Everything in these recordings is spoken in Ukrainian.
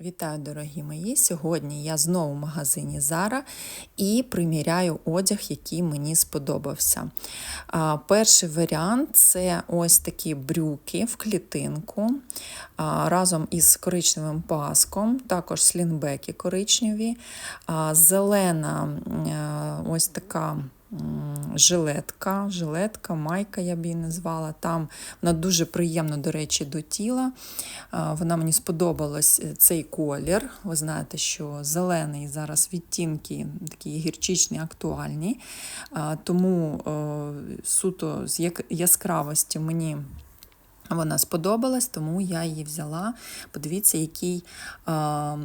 Вітаю, дорогі мої! Сьогодні я знову в магазині Zara і приміряю одяг, який мені сподобався. Перший варіант це ось такі брюки в клітинку разом із коричневим паском, також слінбеки коричневі, зелена а, ось така. Жилетка, жилетка, майка, я б її назвала. Там вона дуже приємна, до речі, до тіла. Вона мені сподобалась е, цей колір. Ви знаєте, що зелений зараз відтінки такі гірчичні, актуальні. Тому е, суто з яскравості мені. Вона сподобалась, тому я її взяла. Подивіться, який а,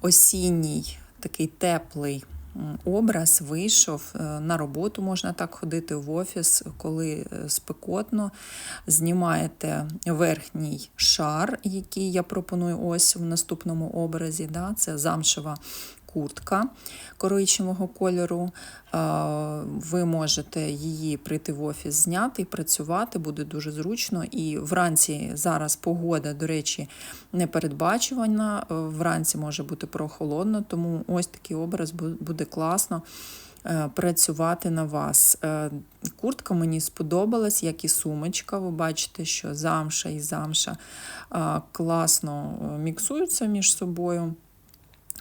осінній, такий теплий образ вийшов. Е, На роботу можна так ходити в офіс, коли е, спекотно. Знімаєте верхній шар, який я пропоную ось в наступному образі. Да? Це замшева куртка коричневого кольору. Е, Ви можете її прийти в офіс, зняти і працювати, буде дуже зручно. І вранці зараз погода, до речі, не передбачувана. Е, Вранці може бути прохолодно, тому ось такий образ буде класно е, працювати на вас. Куртка мені сподобалась, як і сумочка. Ви бачите, що замша і замша класно міксуються між собою.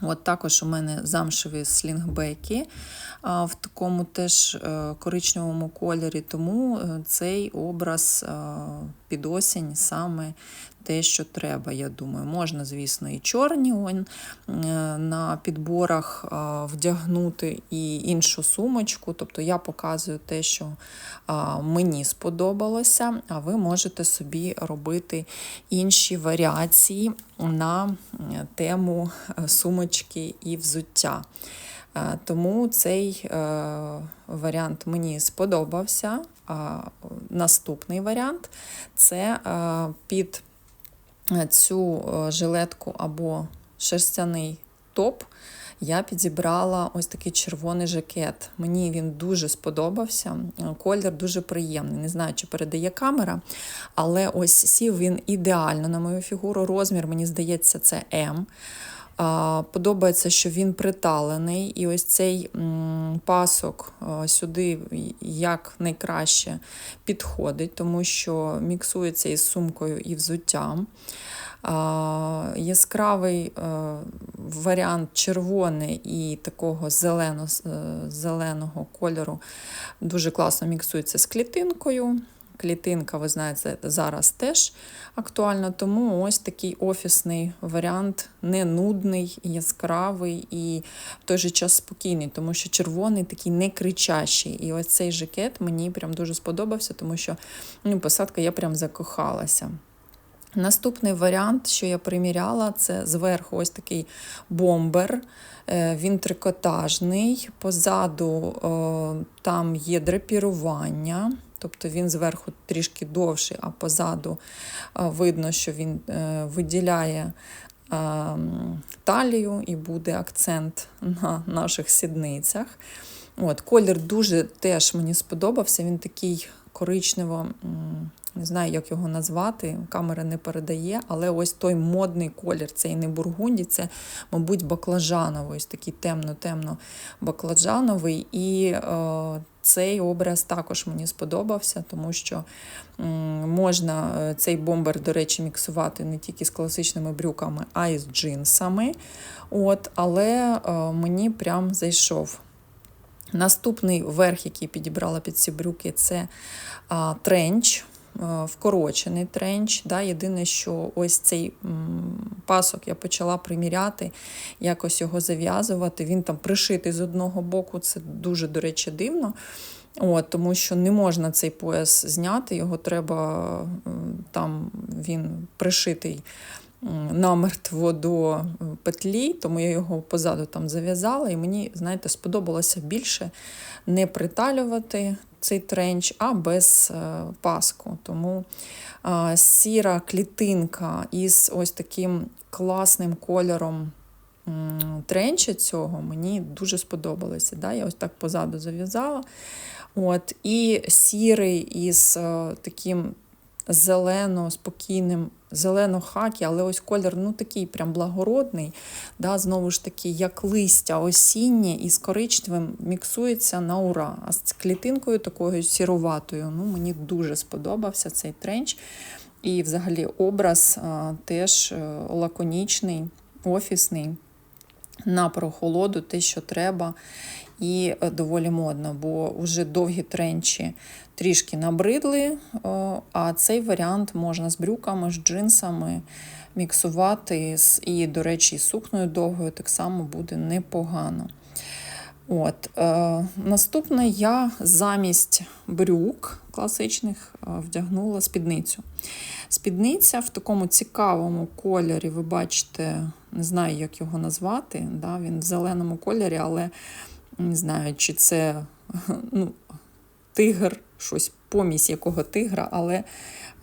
От також у мене замшеві слінгбеки в такому теж е, коричневому кольорі, тому е, цей образ е, під осінь саме те, що треба, я думаю. Можна, звісно, і чорні е, на підборах вдягнути і іншу сумочку. Тобто я показую те, що мені сподобалося, а ви можете собі робити інші варіації на е, тему е, сумочки і взуття. Е, Тому цей е, варіант мені сподобався. А наступний варіант це е, під цю е, жилетку або шерстяний топ. Я підібрала ось такий червоний жакет. Мені він дуже сподобався. Е, Колір дуже приємний. Не знаю, чи передає камера, але ось сів він ідеально на мою фігуру. Розмір, мені здається, це М. Подобається, що він приталений, і ось цей пасок сюди як найкраще підходить, тому що міксується із сумкою і взуттям. Яскравий варіант червоний і такого е, зеленого кольору дуже класно міксується з клітинкою. Клітинка, ви знаєте, зараз теж актуальна, тому ось такий офісний варіант, не нудний, яскравий і в той же час спокійний, тому що червоний такий не кричащий. І ось цей жакет мені прям дуже сподобався, тому що ну, посадка я прям закохалася. Наступний варіант, що я приміряла, це зверху ось такий бомбер. Е, Він трикотажний, позаду е, там є драпірування, тобто він зверху трішки довший, а позаду е, видно, що він е, виділяє е, талію і буде акцент на наших сідницях. От, Колір дуже теж мені сподобався. Він такий коричнево, не знаю, як його назвати, камера не передає, але ось той модний колір, це і не бургунді, це, мабуть, баклажановий, ось такий темно-темно баклажановий. І е, цей образ також мені сподобався, тому що можна е, цей бомбер, до речі, міксувати не тільки з класичними брюками, а й з джинсами. От, але е, мені прям зайшов. Наступний верх, який підібрала під ці брюки, це а, тренч, вкорочений тренч. Да? Єдине, що ось цей пасок я почала приміряти, якось його зав'язувати. Він там пришитий з одного боку, це дуже, до речі, дивно. От, Тому що не можна цей пояс зняти, його треба там він пришитий намертво до е, петлі, тому я його позаду там зав'язала, і мені, знаєте, сподобалося більше не приталювати цей тренч, а без е, паску. Тому е, сіра клітинка із ось таким класним кольором тренча цього мені дуже сподобалося. Да? Я ось так позаду зав'язала. От, І сірий із е, таким зелено-спокійним зелено-хакі, але ось колір ну такий прям благородний. Да, Знову ж таки, як листя осіннє і з коричневим міксується на ура. А з клітинкою такою сіруватою. Ну, Мені дуже сподобався цей тренч. І взагалі образ а, теж е, лаконічний, офісний. На прохолоду, те, що треба, і е, доволі модно, бо вже довгі тренчі трішки набридли, а цей варіант можна з брюками, з джинсами міксувати. І, до речі, сукною довгою так само буде непогано. От, е, Наступне я замість брюк класичних е, вдягнула спідницю. Спідниця в такому цікавому кольорі, ви бачите, не знаю, як його назвати. Да? Він в зеленому кольорі, але не знаю, чи це ну, тигр, щось помість якого тигра, але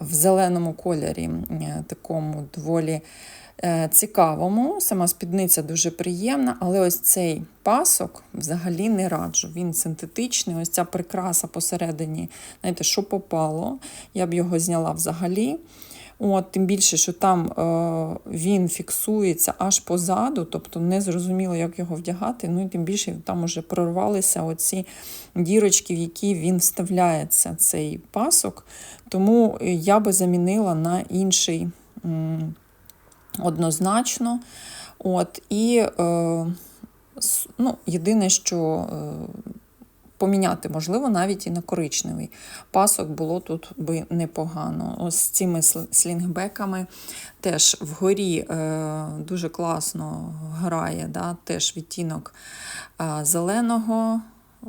в зеленому кольорі, такому доволі е, цікавому. Сама спідниця дуже приємна, але ось цей пасок взагалі не раджу. Він синтетичний, ось ця прикраса посередині, знаєте, що попало. Я б його зняла взагалі. От, Тим більше, що там е, він фіксується аж позаду, тобто не зрозуміло, як його вдягати. Ну і тим більше там вже прорвалися оці дірочки, в які він вставляється, цей пасок. Тому я би замінила на інший м, однозначно. От, І е, ну, єдине, що. Е, поміняти, можливо, навіть і на коричневий. Пасок було тут би непогано. Ось з цими слінгбеками теж вгорі е, дуже класно грає, да, теж відтінок е, зеленого.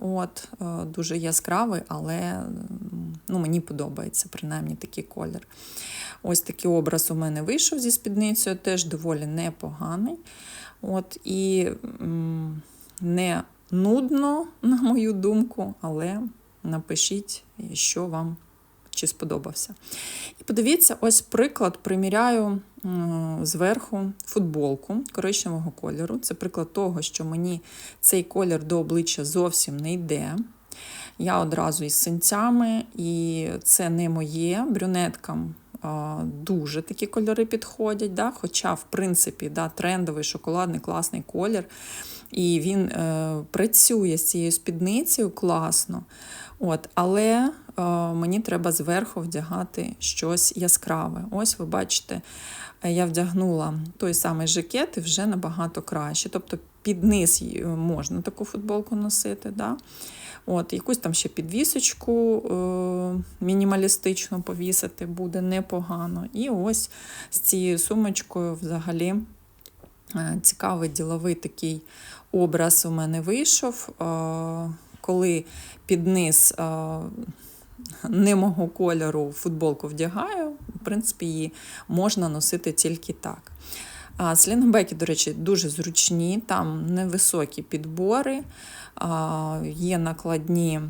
От, е, Дуже яскравий, але ну, мені подобається принаймні такий колір. Ось такий образ у мене вийшов зі спідницею, теж доволі непоганий. От, І не нудно, на мою думку, але напишіть, що вам чи сподобався. І подивіться, ось приклад приміряю зверху футболку коричневого кольору. Це приклад того, що мені цей колір до обличчя зовсім не йде. Я одразу із синцями, і це не моє. Брюнеткам дуже такі кольори підходять. Да? Хоча, в принципі, да, трендовий шоколадний класний колір. І він е, працює з цією спідницею класно. От, Але е, мені треба зверху вдягати щось яскраве. Ось ви бачите, я вдягнула той самий жакет і вже набагато краще. Тобто під низ можна таку футболку носити. Да? От, Якусь там ще підвісочку е, мінімалістично повісити буде непогано. І ось з цією сумочкою взагалі е, цікавий діловий такий образ у мене вийшов, е, коли під низ е, не мого кольору футболку вдягаю, в принципі, її можна носити тільки так. А Слінгбеки, до речі, дуже зручні, там невисокі підбори, є накладні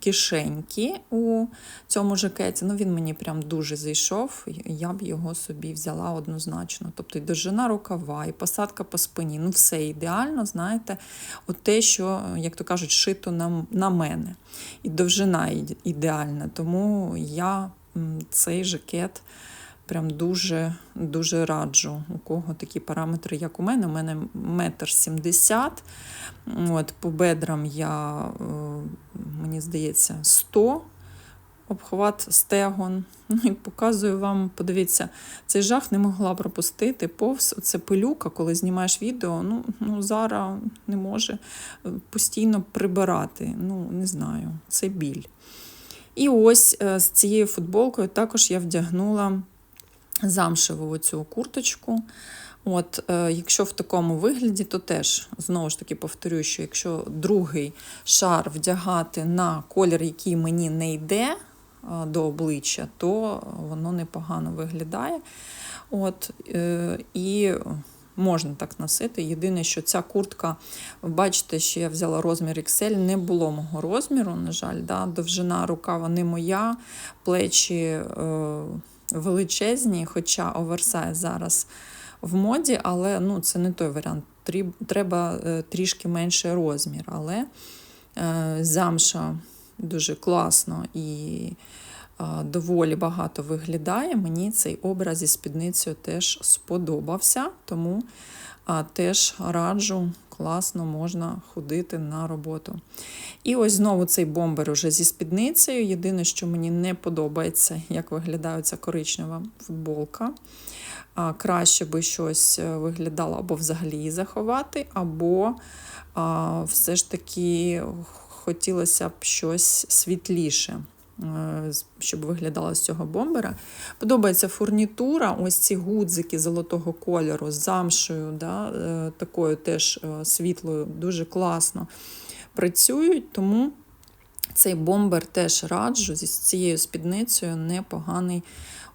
кишеньки у цьому жакеті. Ну, Він мені прям дуже зайшов, я б його собі взяла однозначно. Тобто і довжина рукава, і посадка по спині. Ну, все ідеально, знаєте, от те, що, як то кажуть, шито на, на мене. І довжина ідеальна. Тому я цей жакет. Прям дуже дуже раджу, у кого такі параметри, як у мене. У мене метр сімдесят. От, По бедрам я, е, мені здається, 100 обхват стегон. Ну і Показую вам, подивіться, цей жах не могла пропустити. Повз це пилюка, коли знімаєш відео. Ну, ну зараз не може е, постійно прибирати. Ну, не знаю, це біль. І ось е, з цією футболкою також я вдягнула замшеву цю курточку. От, е, Якщо в такому вигляді, то теж, знову ж таки, повторюю, що якщо другий шар вдягати на колір, який мені не йде е, до обличчя, то воно непогано виглядає. От, е, І можна так носити. Єдине, що ця куртка, бачите, що я взяла розмір XL, не було мого розміру, на жаль, да, довжина рукава не моя, плечі. Е, величезні, хоча оверсайз зараз в моді, але ну, це не той варіант. Треба е, трішки менший розмір. Але е, замша дуже класно і доволі багато виглядає. Мені цей образ зі спідницею теж сподобався, тому теж раджу, класно можна ходити на роботу. І ось знову цей бомбер уже зі спідницею. Єдине, що мені не подобається, як виглядає ця коричнева футболка. А, Краще би щось е, виглядало або взагалі її заховати, або а, все ж таки хотілося б щось світліше. Е, Щоб виглядало з цього бомбера. Подобається фурнітура, ось ці гудзики золотого кольору з замшею, да, е, такою теж е, світлою, дуже класно працюють, тому цей бомбер теж раджу. Зі цією спідницею непоганий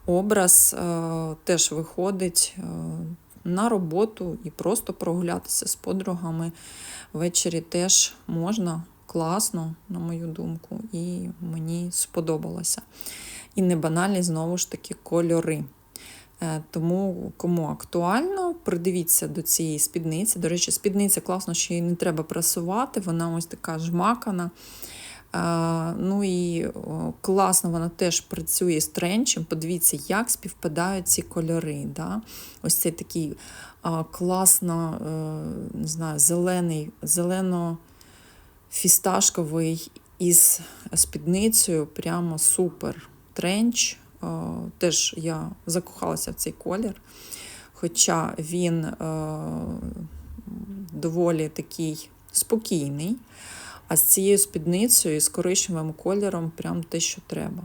образ теж виходить на роботу і просто прогулятися з подругами. Ввечері теж можна класно, на мою думку, і мені сподобалося. І не банальні, знову ж таки, кольори. Е, Тому кому актуально, придивіться до цієї спідниці. До речі, спідниця класно, що її не треба прасувати, вона ось така жмакана. Е, Ну і класно вона теж працює з тренчем. Подивіться, як співпадають ці кольори. Да? Ось цей такий класно, е, не знаю, зелений, зелено-фісташковий із спідницею. Прямо супер тренч. Е, Теж я закохалася в цей колір. Хоча він е, доволі такий спокійний. А з цією спідницею з коричневим кольором прям те, що треба.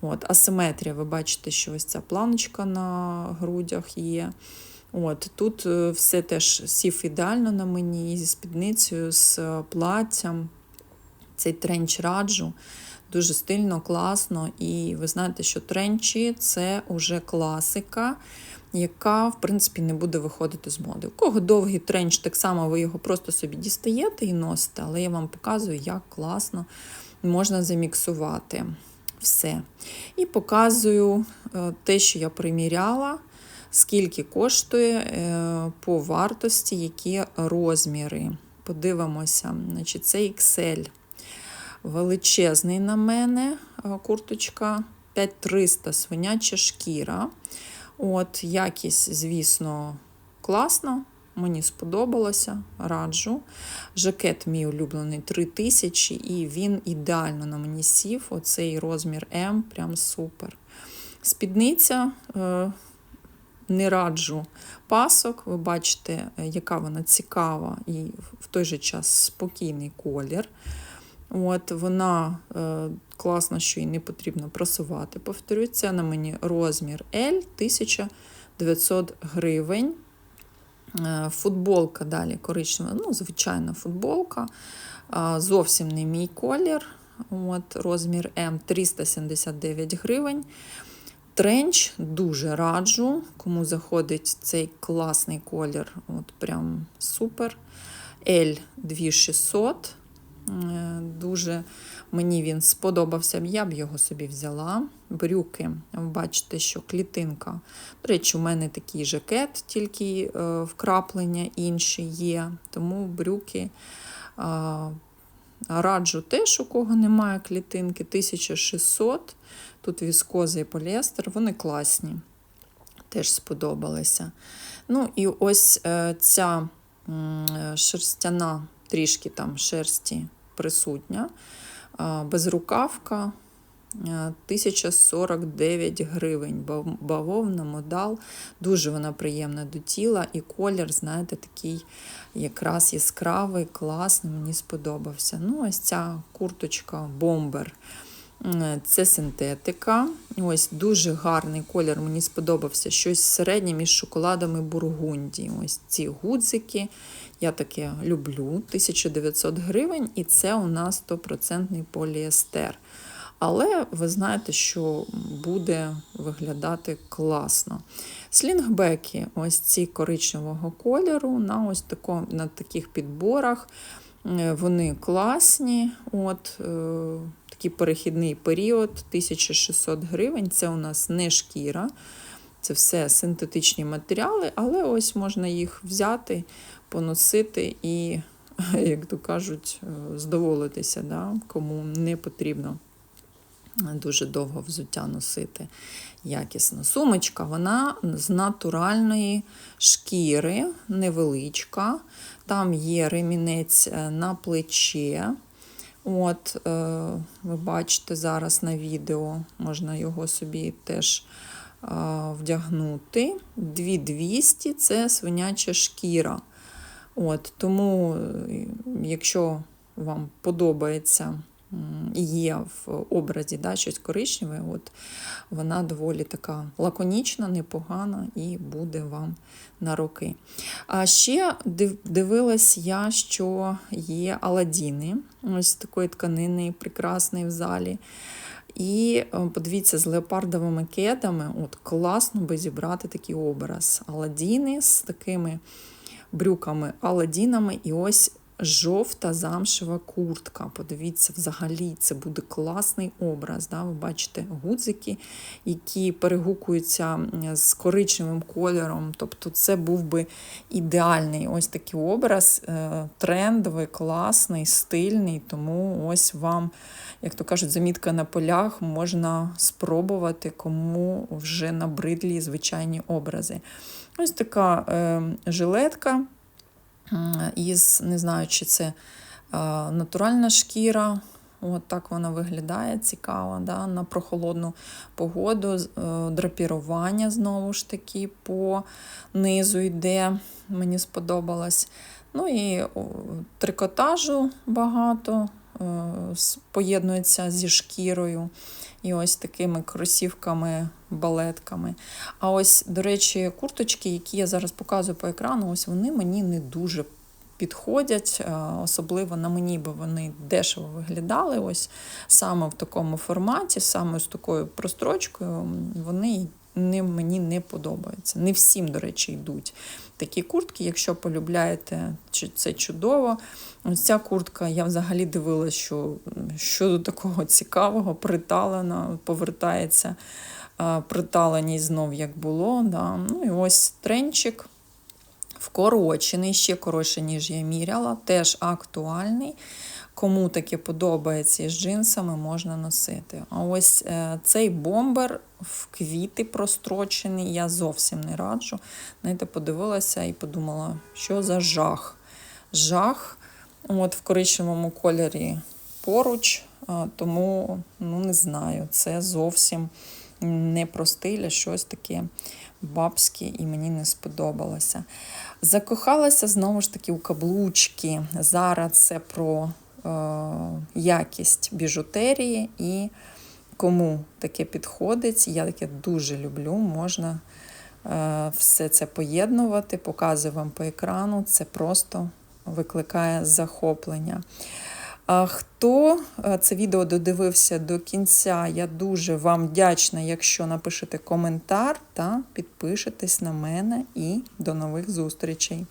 От, Асиметрія, ви бачите, що ось ця планочка на грудях є. От, Тут е, все теж сів ідеально на мені зі спідницею, з е, платтям. Цей тренч раджу. Дуже стильно, класно. І ви знаєте, що тренчі це вже класика, яка, в принципі, не буде виходити з моди. У кого довгий тренч, так само ви його просто собі дістаєте і носите, але я вам показую, як класно можна заміксувати все. І показую е, те, що я приміряла, скільки коштує е, по вартості, які розміри. Подивимося, значить, це XL. Величезний на мене е, курточка 5300 свиняча шкіра. От, Якість, звісно, класна. Мені сподобалося, раджу. Жакет мій улюблений 3000, і він ідеально на мені сів. Оцей розмір М, прям супер. Спідниця е, не раджу пасок. Ви бачите, е, яка вона цікава і в той же час спокійний колір. От Вона е, класна, що її не потрібно просувати. Повторюю, це на мені розмір L 1900 гривень. Е, футболка далі коричнева, ну, звичайна футболка. Е, зовсім не мій колір. От, Розмір М 379 гривень. Тренч дуже раджу, кому заходить цей класний колір. От Прям супер. L 2600. Е, Дуже мені він сподобався, я б його собі взяла. Брюки, бачите, що клітинка. До речі, у мене такий жакет, тільки е, вкраплення інші є. Тому брюки е, раджу теж, у кого немає клітинки, 1600. Тут віскоза і поліестер, вони класні. Теж сподобалися. Ну і ось е, ця м, шерстяна трішки там шерсті присутня. Безрукавка 1049 гривень. Бав- Бавовна, модал. Дуже вона приємна до тіла. І колір, знаєте, такий якраз яскравий, класний, мені сподобався. Ну, ось ця курточка бомбер. Це синтетика. Ось дуже гарний колір. Мені сподобався щось середнє між шоколадом і бургунді. Ось ці гудзики. Я таке люблю. 1900 гривень, і це у нас 100% поліестер. Але ви знаєте, що буде виглядати класно. Слінгбеки, ось ці коричневого кольору, на ось тако, на таких підборах. Вони класні. От, е, такий перехідний період 1600 гривень. Це у нас не шкіра, це все синтетичні матеріали, але ось можна їх взяти, поносити і, як то кажуть, е, здоволитися, да, кому не потрібно дуже довго взуття носити якісна сумочка. Вона з натуральної шкіри, невеличка. Там є ремінець е, на плече. От, е, ви бачите зараз на відео, можна його собі теж е, вдягнути. 2200 це свиняча шкіра. От, тому, якщо вам подобається є в образі да, щось коричневе, от, вона доволі така лаконічна, непогана і буде вам на роки. А ще дивилась я, що є аладіни, ось такої тканини прекрасної в залі. І е, подивіться, з леопардовими кедами, от класно би зібрати такий образ. Аладіни з такими брюками Аладдінами і ось жовта замшева куртка. Подивіться, взагалі це буде класний образ. Да? Ви бачите гудзики, які перегукуються з коричневим кольором. Тобто це був би ідеальний ось такий образ, е, трендовий, класний, стильний. Тому ось вам, як то кажуть, замітка на полях можна спробувати, кому вже набридлі звичайні образи. Ось така е, жилетка із, не знаю, чи це е, натуральна шкіра. От так вона виглядає цікаво, да? на прохолодну погоду. Е, Драпірування знову ж таки по низу йде, мені сподобалось. Ну і трикотажу багато, е, поєднується зі шкірою і ось такими кросівками, балетками. А ось, до речі, курточки, які я зараз показую по екрану, ось вони мені не дуже підходять, е, особливо на мені, бо вони дешево виглядали. Ось саме в такому форматі, саме з такою прострочкою, вони не, мені не подобаються. Не всім, до речі, йдуть такі куртки. Якщо полюбляєте, це чудово. Ось ця куртка, я взагалі дивилася, що що до такого цікавого, приталена, повертається а, приталеність знов як було. Да. Ну і ось тренчик вкорочений, ще коротше, ніж я міряла, теж актуальний. Кому таке подобається із джинсами, можна носити. А ось е, цей бомбер в квіти прострочений, я зовсім не раджу. Знаєте, подивилася і подумала, що за жах. Жах от в коричневому кольорі поруч, тому ну, не знаю, це зовсім не про стиль, а щось таке бабське і мені не сподобалося. Закохалася знову ж таки у каблучки. Зараз це про е, якість біжутерії і кому таке підходить. Я таке дуже люблю. Можна е, все це поєднувати, показую вам по екрану. Це просто викликає захоплення. Хто е, це відео додивився до кінця, я дуже вам вдячна, якщо напишете коментар та підпишетесь на мене і до нових зустрічей.